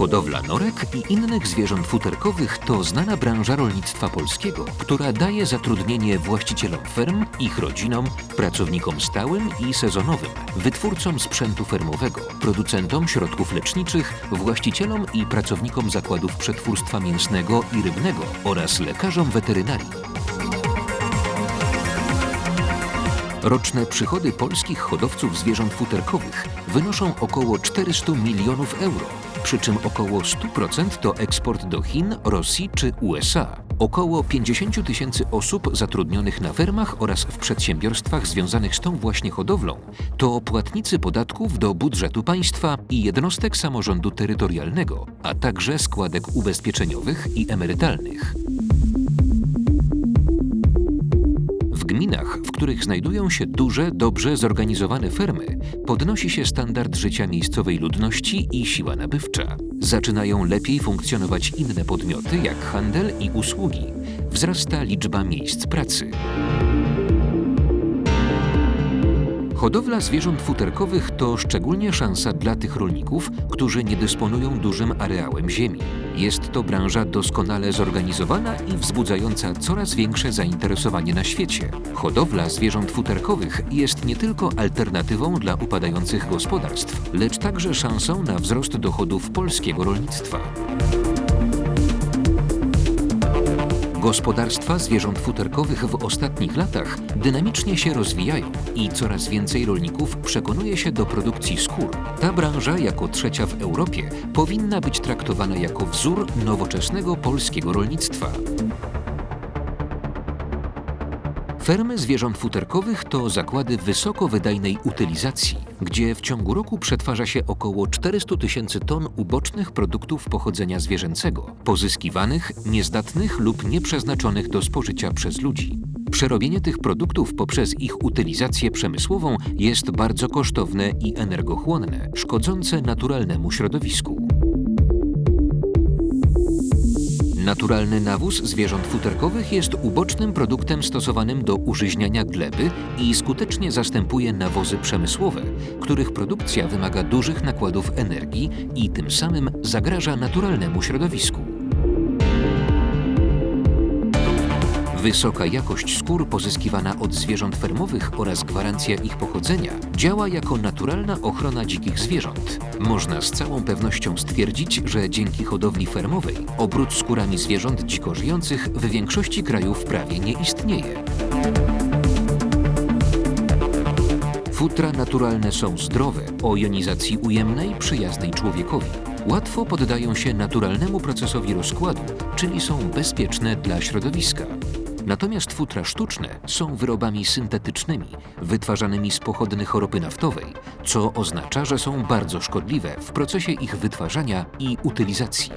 Hodowla norek i innych zwierząt futerkowych to znana branża rolnictwa polskiego, która daje zatrudnienie właścicielom ferm, ich rodzinom, pracownikom stałym i sezonowym, wytwórcom sprzętu fermowego, producentom środków leczniczych, właścicielom i pracownikom zakładów przetwórstwa mięsnego i rybnego oraz lekarzom weterynarii. Roczne przychody polskich hodowców zwierząt futerkowych wynoszą około 400 milionów euro, przy czym około 100% to eksport do Chin, Rosji czy USA. Około 50 tysięcy osób zatrudnionych na fermach oraz w przedsiębiorstwach związanych z tą właśnie hodowlą to płatnicy podatków do budżetu państwa i jednostek samorządu terytorialnego, a także składek ubezpieczeniowych i emerytalnych. Gminach, w których znajdują się duże, dobrze zorganizowane fermy, podnosi się standard życia miejscowej ludności i siła nabywcza. Zaczynają lepiej funkcjonować inne podmioty, jak handel i usługi. Wzrasta liczba miejsc pracy. Hodowla zwierząt futerkowych to szczególnie szansa dla tych rolników, którzy nie dysponują dużym areałem ziemi. Jest to branża doskonale zorganizowana i wzbudzająca coraz większe zainteresowanie na świecie. Hodowla zwierząt futerkowych jest nie tylko alternatywą dla upadających gospodarstw, lecz także szansą na wzrost dochodów polskiego rolnictwa. Gospodarstwa zwierząt futerkowych w ostatnich latach dynamicznie się rozwijają i coraz więcej rolników przekonuje się do produkcji skór. Ta branża, jako trzecia w Europie, powinna być traktowana jako wzór nowoczesnego polskiego rolnictwa. Fermy zwierząt futerkowych to zakłady wysokowydajnej utylizacji, gdzie w ciągu roku przetwarza się około 400 tysięcy ton ubocznych produktów pochodzenia zwierzęcego, pozyskiwanych, niezdatnych lub nieprzeznaczonych do spożycia przez ludzi. Przerobienie tych produktów poprzez ich utylizację przemysłową jest bardzo kosztowne i energochłonne, szkodzące naturalnemu środowisku. Naturalny nawóz zwierząt futerkowych jest ubocznym produktem stosowanym do użyźniania gleby i skutecznie zastępuje nawozy przemysłowe, których produkcja wymaga dużych nakładów energii i tym samym zagraża naturalnemu środowisku. Wysoka jakość skór pozyskiwana od zwierząt fermowych oraz gwarancja ich pochodzenia działa jako naturalna ochrona dzikich zwierząt. Można z całą pewnością stwierdzić, że dzięki hodowli fermowej obrót skórami zwierząt dziko żyjących w większości krajów prawie nie istnieje. Futra naturalne są zdrowe, o jonizacji ujemnej, przyjaznej człowiekowi. Łatwo poddają się naturalnemu procesowi rozkładu, czyli są bezpieczne dla środowiska. Natomiast futra sztuczne są wyrobami syntetycznymi, wytwarzanymi z pochodnych ropy naftowej, co oznacza, że są bardzo szkodliwe w procesie ich wytwarzania i utylizacji.